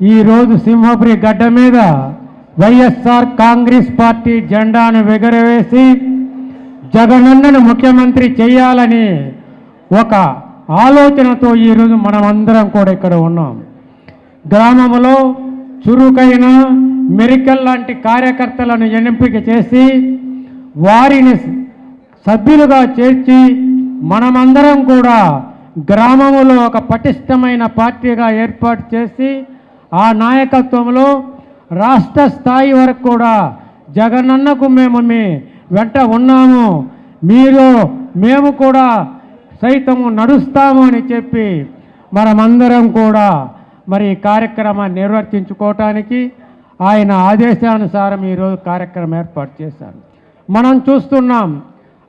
ఈరోజు సింహపురి గడ్డ మీద వైఎస్ఆర్ కాంగ్రెస్ పార్టీ జెండాను ఎగరవేసి జగనన్నను ముఖ్యమంత్రి చేయాలని ఒక ఆలోచనతో ఈరోజు మనమందరం కూడా ఇక్కడ ఉన్నాం. గ్రామంలో చురుకైన మెరికల్ లాంటి కార్యకర్తలను ఎంపిక చేసి వారిని సభ్యులుగా చేర్చి మనమందరం కూడా గ్రామంలో ఒక పటిష్టమైన పార్టీగా ఏర్పాటు చేసి ఆ నాయకత్వంలో రాష్ట్ర స్థాయి వరకు కూడా జగనన్నకు మేము మీ వెంట ఉన్నాము. మీరు మేము కూడా సైతము నడుస్తాము అని చెప్పి మనమందరం కూడా మరి కార్యక్రమాన్ని నిర్వర్తించుకోవటానికి ఆయన ఆదేశానుసారం ఈరోజు కార్యక్రమం ఏర్పాటు చేశారు. మనం చూస్తున్నాం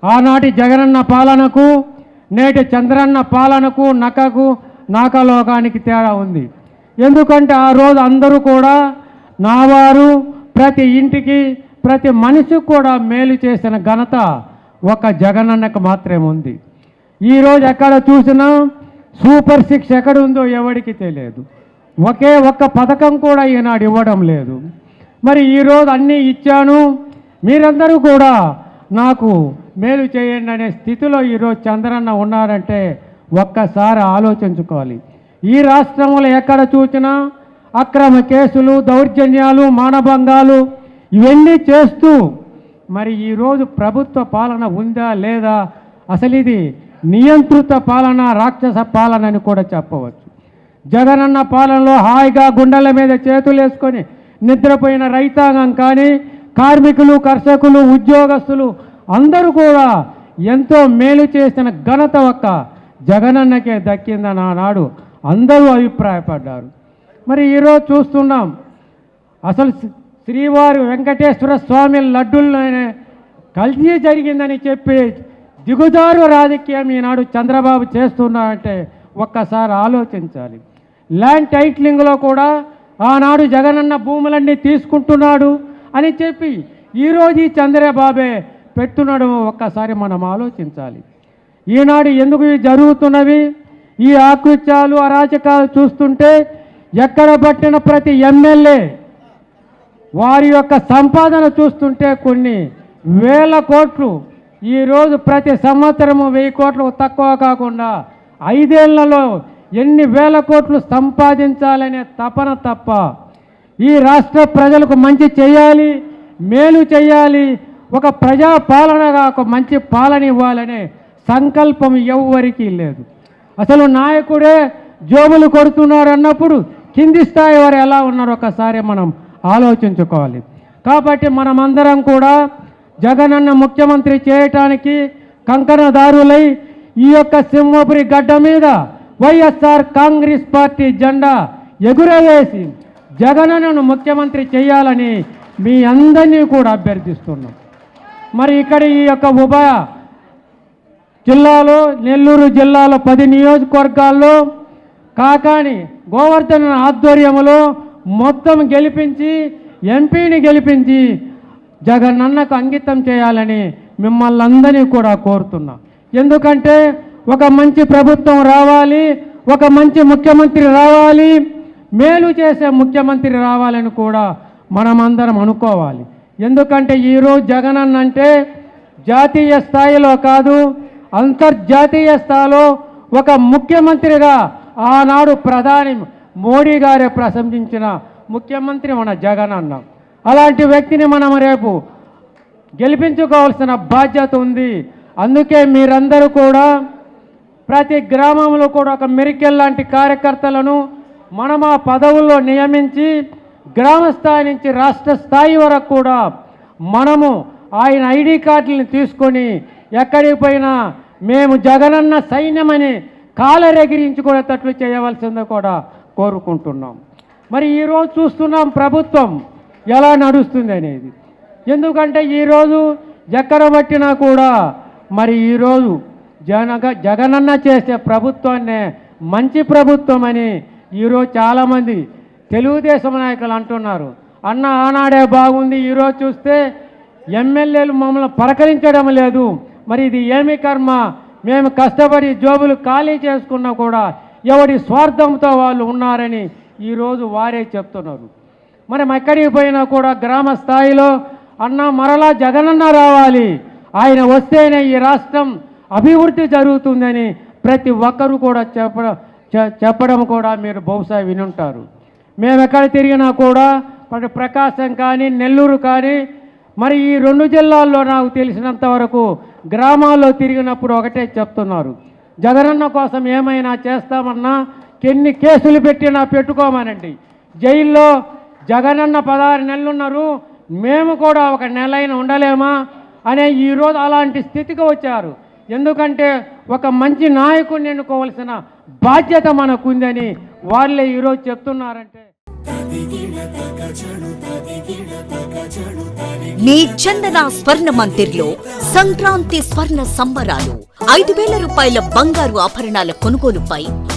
ఆనాటి జగనన్న పాలనకు నేటి చంద్రన్న పాలనకు నకకు నాకలోకానికి తేడా ఉంది. ఎందుకంటే ఆ రోజు అందరూ కూడా నావారు ప్రతి ఇంటికి ప్రతి మనిషికి కూడా మేలు చేసిన ఘనత ఒక జగనన్నకు మాత్రమే ఉంది. ఈరోజు ఎక్కడ చూసినా సూపర్ సిక్స్ ఎక్కడ ఉందో ఎవరికి తెలియదు. ఒకే ఒక్క పథకం కూడా ఈనాడు ఇవ్వడం లేదు. మరి ఈరోజు అన్నీ ఇచ్చాను. మీరందరూ కూడా నాకు మేలు చేయండి అనే స్థితిలో ఈరోజు చంద్రన్న ఉన్నారంటే ఒక్కసారి ఆలోచించుకోవాలి. ఈ రాష్ట్రంలో ఎక్కడ చూసినా అక్రమ కేసులు దౌర్జన్యాలు మానభంగాలు ఇవన్నీ చేస్తూ మరి ఈరోజు ప్రభుత్వ పాలన ఉందా లేదా? అసలు ఇది నియంత్రిత పాలన రాక్షస పాలన అని కూడా చెప్పవచ్చు. జగనన్న పాలనలో హాయిగా గుండెల మీద చేతులు వేసుకొని నిద్రపోయిన రైతాంగం కానీ కార్మికులు కర్షకులు ఉద్యోగస్తులు అందరూ కూడా ఎంతో మేలు చేసిన ఘనత ఒక్క జగనన్నకే దక్కిందని ఆనాడు అందరూ అభిప్రాయపడ్డారు. మరి ఈరోజు చూస్తున్నాం అసలు శ్రీవారి వెంకటేశ్వర స్వామి లడ్డుల్లోనే కల్తీ జరిగిందని చెప్పి దిగుదారు రాజకీయం ఈనాడు చంద్రబాబు చేస్తున్నారంటే ఒక్కసారి ఆలోచించాలి. ల్యాండ్ టైట్లింగ్లో కూడా ఆనాడు జగనన్న భూములన్నీ తీసుకుంటున్నాడు అని చెప్పి ఈరోజు ఈ చంద్రబాబే పెడుతున్నాడు ఒక్కసారి మనం ఆలోచించాలి. ఈనాడు ఎందుకు ఇవి జరుగుతున్నవి? ఈ ఆకృత్యాలు అరాచకాలు చూస్తుంటే ఎక్కడ పట్టిన ప్రతి ఎమ్మెల్యే వారి యొక్క సంపాదన చూస్తుంటే కొన్ని వేల కోట్లు. ఈరోజు ప్రతి సంవత్సరము వెయ్యి కోట్లు తక్కువ కాకుండా ఐదేళ్ళలో ఎన్ని వేల కోట్లు సంపాదించాలనే తపన తప్ప ఈ రాష్ట్ర ప్రజలకు మంచి చేయాలి మేలు చేయాలి ఒక ప్రజా పాలనగా ఒక మంచి పాలన ఇవ్వాలనే సంకల్పం ఎవ్వరికీ లేదు. అసలు నాయకుడే జోబులు కొడుతున్నారు అన్నప్పుడు కింది స్థాయి వారు ఎలా ఉన్నారో ఒకసారి మనం ఆలోచించుకోవాలి. కాబట్టి మనమందరం కూడా జగనన్న ముఖ్యమంత్రి చేయటానికి కంకణదారులై ఈ యొక్క సింహపురి గడ్డ మీద వైఎస్ఆర్ కాంగ్రెస్ పార్టీ జెండా ఎగురవేసి జగనన్నను ముఖ్యమంత్రి చేయాలని మీ అందరినీ కూడా అభ్యర్థిస్తున్నాం. మరి ఇక్కడ ఈ యొక్క ఉభయ జిల్లాలో నెల్లూరు జిల్లాలో పది నియోజకవర్గాల్లో కాకాని గోవర్ధన ఆధ్వర్యంలో మొత్తం గెలిపించి ఎంపీని గెలిపించి జగనన్నకు అంకితం చేయాలని మిమ్మల్ని అందరినీ కూడా కోరుతున్నా. ఎందుకంటే ఒక మంచి ప్రభుత్వం రావాలి ఒక మంచి ముఖ్యమంత్రి రావాలి మేలు చేసే ముఖ్యమంత్రి రావాలని కూడా మనమందరం అనుకోవాలి. ఎందుకంటే ఈరోజు జగనన్న అంటే జాతీయ స్థాయిలో కాదు అంతర్జాతీయ స్థాయిలో ఒక ముఖ్యమంత్రిగా ఆనాడు ప్రధాని మోడీ గారే ప్రశంసించిన ముఖ్యమంత్రి మన జగన్ అన్న. అలాంటి వ్యక్తిని మనం రేపు గెలిపించుకోవాల్సిన బాధ్యత ఉంది. అందుకే మీరందరూ కూడా ప్రతి గ్రామంలో కూడా ఒక మెరికెల్ లాంటి కార్యకర్తలను మనం ఆ పదవుల్లో నియమించి గ్రామ స్థాయి నుంచి రాష్ట్ర స్థాయి వరకు కూడా మనము ఆయన ఐడి కార్డులను తీసుకొని ఎక్కడికి పోయినా మేము జగనన్న సైన్యమని కాలరెగిరించుకునేటట్లు చేయవలసిందో కూడా కోరుకుంటున్నాం. మరి ఈరోజు చూస్తున్నాం ప్రభుత్వం ఎలా నడుస్తుంది అనేది. ఎందుకంటే ఈరోజు ఎక్కడ పట్టినా కూడా మరి ఈరోజు జనగ జగనన్న చేసే ప్రభుత్వాన్నే మంచి ప్రభుత్వం అని ఈరోజు చాలామంది తెలుగుదేశం నాయకులు అంటున్నారు. అన్న ఆనాడే బాగుంది ఈరోజు చూస్తే ఎమ్మెల్యేలు మమ్మల్ని పలకరించడం లేదు. మరి ఇది ఏమి కర్మ? మేము కష్టపడి జోబులు ఖాళీ చేసుకున్నా కూడా ఎవడి స్వార్థంతో వాళ్ళు ఉన్నారని ఈరోజు వారే చెప్తున్నారు. మనం ఎక్కడికి పోయినా కూడా గ్రామ స్థాయిలో అన్న మరలా జగనన్న రావాలి. ఆయన వస్తేనే ఈ రాష్ట్రం అభివృద్ధి జరుగుతుందని ప్రతి ఒక్కరూ కూడా చెప్పడం చెప్పడం కూడా మీరు బహుశా వినుంటారు. మేము ఎక్కడ తిరిగినా కూడా మరి ప్రకాశం కానీ నెల్లూరు కానీ మరి ఈ రెండు జిల్లాల్లో నాకు తెలిసినంత వరకు గ్రామాల్లో తిరిగినప్పుడు ఒకటే చెప్తున్నారు. జగనన్న కోసం ఏమైనా చేస్తామన్నా ఎన్ని కేసులు పెట్టినా పెట్టుకోమనండి. జైల్లో జగనన్న పదహారు నెలలున్నారు. మేము కూడా ఒక నెల అయినా ఉండలేమా అనే ఈరోజు అలాంటి స్థితికి వచ్చారు. ఎందుకంటే ఒక మంచి నాయకుడిని ఎన్నుకోవాల్సిన బాధ్యత మనకుందని వాళ్ళే ఈరోజు చెప్తున్నారంటే మీ చందన స్వర్ణ మందిర్లో సంక్రాంతి స్వర్ణ సంబరాలు. ఐదు వేల రూపాయల బంగారు ఆభరణాల కొనుగోలుపై